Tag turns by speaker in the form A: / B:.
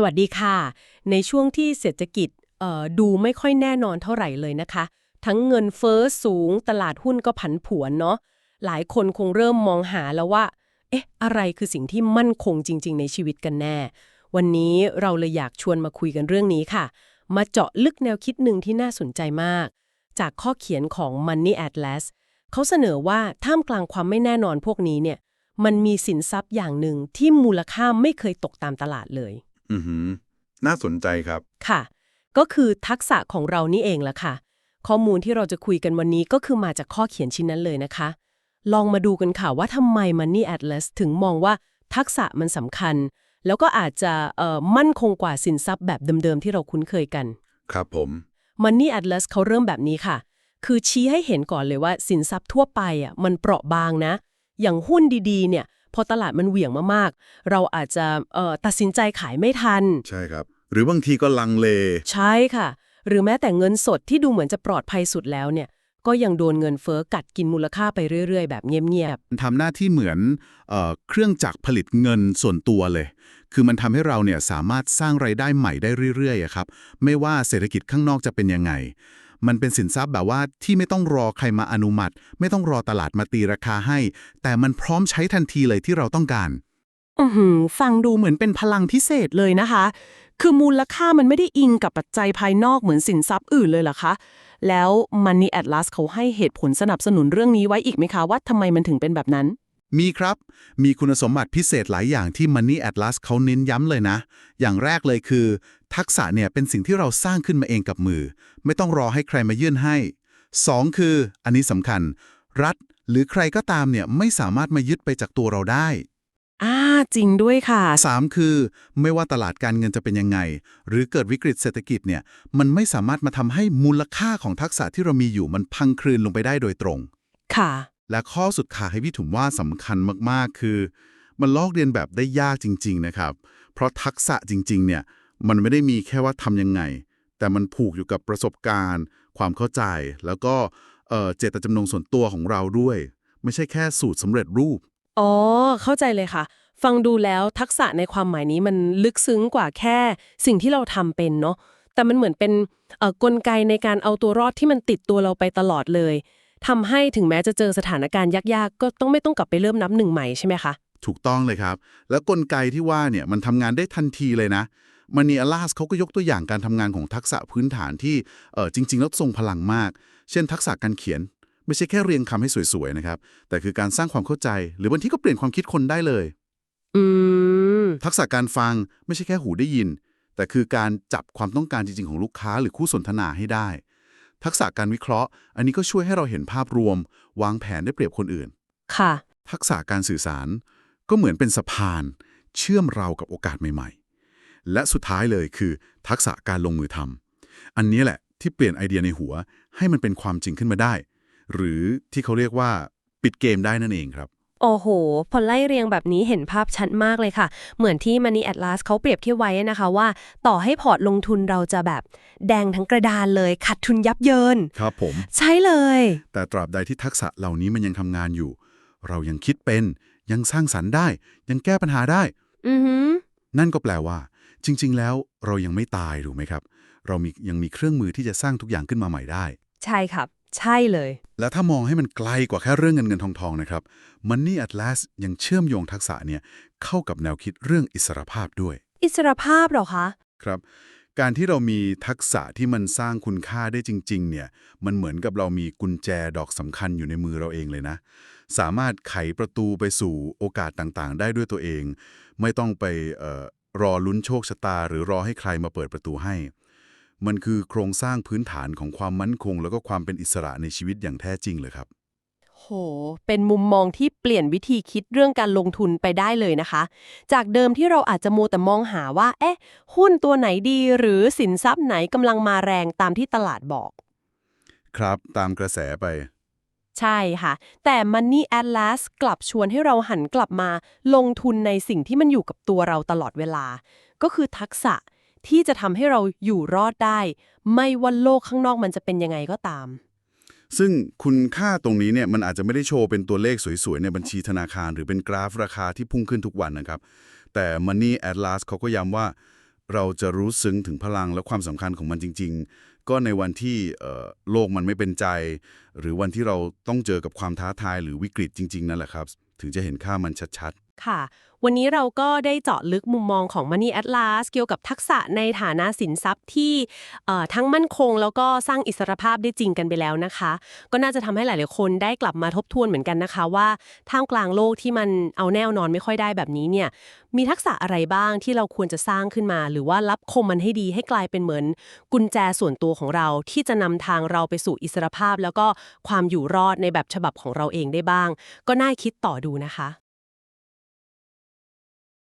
A: สวัสดีค่ะ ในช่วงที่เศรษฐกิจดูไม่ค่อยแน่นอนเท่าไหร่เลยนะคะ ทั้งเงินเฟ้อสูงตลาดหุ้นก็ผันผวนเนาะหลายคนคงเริ่มมองหาแล้วว่า เอ๊ะ อะไรคือสิ่งที่มั่นคงจริง ๆ ในชีวิตกันแน่ วันนี้เราเลยอยากชวนมาคุยกันเรื่องนี้ค่ะ มาเจาะลึกแนวคิดหนึ่งที่น่าสนใจมาก จากข้อเขียนของ Money Atlas เขาเสนอว่าท่ามกลางความไม่แน่นอนพวกนี้เนี่ย มันมีสินทรัพย์อย่างหนึ่งที่มูลค่าไม่เคยตกตามตลาดเลย
B: อือหือ น่าสนใจครับ
A: ค่ะ ก็คือทักษะของเรานี่เองละค่ะ ข้อมูลที่เราจะคุยกันวันนี้ก็คือมาจากข้อเขียนชิ้นนั้นเลยนะคะ ลองมาดูกันค่ะว่าทำไม Money Atlas ถึงมองว่าทักษะมันสำคัญ แล้วก็อาจจะเอ่อมั่นคงกว่าสินทรัพย์แบบเดิมๆที่เราคุ้นเคยกัน
B: ครับผม
A: Money Atlas เขาเริ่มแบบนี้ค่ะ คือชี้ให้เห็นก่อนเลยว่าสินทรัพย์ทั่วไปอะมันเปราะบางนะ อย่างหุ้นดีๆเนี่ย พอตลาดมันเหวี่ยงมากๆ เราอาจจะเอ่อตัดสินใจขายไม่ทัน
B: ใช่ครับ หรือบางทีก็ลังเล
A: ใช่ค่ะ หรือแม้แต่เงินสดที่ดูเหมือนจะปลอดภัยสุดแล้วเนี่ย ก็ยังโดนเงินเฟ้อกัดกินมูลค่าไปเรื่อย ๆ แบบเงียบ
C: มันทำหน้าที่เหมือนเออเครื่องจักรผลิตเงินส่วนตัวเลย คือมันทำให้เราเนี่ยสามารถสร้างไรายได้ใหม่ได้เรื่อยๆอะครับ ไม่ว่าเศรษฐกิจข้างนอกจะเป็นยังไง มันเป็นสินทรัพย์แบบว่าที่ไม่ต้องรอใครมาอนุมัติ ไม่ต้องรอตลาดมาตีราคาให้ แต่มันพร้อมใช้ทันทีเลยที่เราต้องการ
D: อือหือฟังดูเหมือนเป็นพลังพิเศษเลยนะคะ คือมูลค่ามันไม่ได้อิงกับปัจจัยภายนอกเหมือนสินทรัพย์อื่นเลยเหรอคะ แล้ว Money Atlas เขาให้เหตุผลสนับสนุนเรื่องนี้ไว้อีกไหมคะว่าทำไมมันถึงเป็นแบบนั้น
C: มีครับ มีคุณสมบัติพิเศษหลายอย่างที่ Money Atlas เขาเน้นย้ำเลยนะ อย่างแรกเลยคือ ทักษะเนี่ยเป็นสิ่งที่เราสร้างขึ้นมาเองกับมือ ไม่ต้องรอให้ใครมายื่นให้ 2 คือ อันนี้สำคัญ รัฐหรือใครก็ตามเนี่ยไม่สามารถมายึดไปจากตัวเราได้
D: อ่า จริงด้วยค่ะ
C: 3 คือ ไม่ว่าตลาดการเงินจะเป็นยังไง หรือเกิดวิกฤตเศรษฐกิจเนี่ยมันไม่สามารถมาทำให้มูลค่าของทักษะที่เรามีอยู่มันพังคลืนลงไปได้โดยตรง
D: ค่ะ
C: และข้อสุดท้ายให้พี่ถุมว่าสำคัญมากๆ คือ มันลอกเรียนแบบได้ยากจริง ๆ นะครับ เพราะทักษะจริง ๆ เนี่ย มันไม่ได้มีแค่ว่าทำยังไง แต่มันผูกอยู่กับประสบการณ์ ความเข้าใจ แล้วก็เอ่อเจตจำนงส่วนตัวของเราด้วย ไม่ใช่แค่สูตรสำเร็จรูป
A: อ๋อ เข้าใจเลยค่ะ ฟังดูแล้วทักษะในความหมายนี้มันลึกซึ้งกว่าแค่สิ่งที่เราทำเป็นเนาะแต่มันเหมือนเป็นเอ่อกลไกในการเอาตัวรอดที่มันติดตัวเราไปตลอดเลย ทำให้ถึงแม้จะเจอสถานการณ์ยากๆ ก็ต้องไม่ต้องกลับไปเริ่มนับหนึ่งใหม่ใช่ไหมคะ
C: ถูกต้องเลยครับ แล้วกลไกที่ว่าเนี่ยมันทำงานได้ทันทีเลยนะมานีอลาสเขาก็ยกตัวอย่างการทำงานของทักษะพื้นฐานที่เออจริงๆแล้วทรงพลังมาก เช่น ทักษะการเขียน ไม่ใช่แค่เรียงคำให้สวยๆนะครับแต่คือการสร้างความเข้าใจ หรือบางทีก็เปลี่ยนความคิดคนได้เลย
A: อืม
C: ทักษะการฟังไม่ใช่แค่หูได้ยิน แต่คือการจับความต้องการจริงๆของลูกค้าหรือคู่สนทนาให้ได้ ทักษะการวิเคราะห์ อันนี้ก็ช่วยให้เราเห็นภาพรวม วางแผนได้เปรียบคนอื่น
A: ค่ะ
C: ทักษะการสื่อสาร ก็เหมือนเป็นสะพาน เชื่อมเรากับโอกาสใหม่ๆ และสุดท้ายเลยคือ ทักษะการลงมือทำอันนี้แหละที่เปลี่ยนไอเดียในหัว ให้มันเป็นความจริงขึ้นมาได้ หรือที่เขาเรียกว่า ปิดเกมได้นั่นเองครับ
E: โอ้โห พอไล่เรียงแบบนี้เห็นภาพชัดมากเลยค่ะ เหมือนที่ Money Atlas เขาเปรียบเทียบไว้นะคะว่า ต่อให้พอร์ตลงทุนเราจะแบบแดงทั้งกระดานเลยขาดทุนยับเยิน
C: ครับผม
E: ใช่เลย
C: แต่ตราบใดที่ทักษะเหล่านี้มันยังทำงานอยู่ เรายังคิดเป็น ยังสร้างสรรค์ได้ ยังแก้ปัญหาได้
E: อือหือ
C: นั่นก็แปลว่า จริง ๆ แล้วเรายังไม่ตายถูกไหมครับ เรามียังมีเครื่องมือที่จะสร้างทุกอย่างขึ้นมาใหม่ได้
E: ใช่ครับ ใช่เลย
C: และถ้ามองให้มันไกลกว่าแค่เรื่องเงินเงินทองทองนะครับ Money Atlas ยังเชื่อมโยงทักษะเนี่ยเข้ากับแนวคิดเรื่องอิสรภาพด้วย
E: อิสรภาพเหรอคะ
C: ครับ การที่เรามีทักษะที่มันสร้างคุณค่าได้จริง ๆ เนี่ย มันเหมือนกับเรามีกุญแจดอกสำคัญอยู่ในมือเราเองเลยนะ สามารถไขประตูไปสู่โอกาสต่างๆ ได้ด้วยตัวเอง ไม่ต้องไปเอ่อรอลุ้นโชคชะตา หรือรอให้ใครมาเปิดประตูให้ มันคือโครงสร้างพื้นฐานของความมั่นคง แล้วก็ความเป็นอิสระในชีวิตอย่างแท้จริงเลยครับ
A: โห เป็นมุมมองที่เปลี่ยนวิธีคิดเรื่องการลงทุนไปได้เลยนะคะ จากเดิมที่เราอาจจะมัวแต่มองหาว่า เอ๊ะ หุ้นตัวไหนดีหรือสินทรัพย์ไหนกำลังมาแรงตามที่ตลาดบอก
C: ครับตามกระแสไป
A: ใช่ค่ะ แต่ Money Atlas กลับชวนให้เราหันกลับมา ลงทุนในสิ่งที่มันอยู่กับตัวเราตลอดเวลา ก็คือทักษะ ที่จะทำให้เราอยู่รอดได้ ไม่ว่าโลกข้างนอกมันจะเป็นยังไงก็ตาม
C: ซึ่งคุณค่าตรงนี้เนี่ยมันอาจจะไม่ได้โชว์เป็นตัวเลขสวยๆในบัญชีธนาคาร หรือเป็นกราฟราคาที่พุ่งขึ้นทุกวันนะครับ แต่ Money Atlas เขาก็ย้ำว่า เราจะรู้ซึ้งถึงพลังและความสำคัญของมันจริง ๆ ก็ในวันที่โลกมันไม่เป็นใจ หรือวันที่เราต้องเจอกับความท้าทายหรือวิกฤตจริง ๆ นั่นแหละครับ ถึงจะเห็นค่ามันชัดๆ
A: ค่ะ วันนี้เราก็ได้เจาะลึกมุมมองของ Money Atlas เกี่ยวกับทักษะในฐานะสินทรัพย์ที่ทั้งมั่นคง แล้วก็สร้างอิสรภาพได้จริงกันไปแล้วนะคะ ก็น่าจะทำให้หลาย ๆ คนได้กลับมาทบทวนเหมือนกันนะคะว่าท่ามกลางโลกที่มันเอาแนวนอนไม่ค่อยได้แบบนี้เนี่ยมีทักษะอะไรบ้างที่เราควรจะสร้างขึ้นมา หรือว่ารับคมมันให้ดีให้กลายเป็นเหมือน กุญแจส่วนตัวของเราที่จะนำทางเราไปสู่อิสรภาพ แล้วก็ความอยู่รอดในแบบฉบับของเราเองได้บ้าง ก็น่าคิดต่อดูนะคะ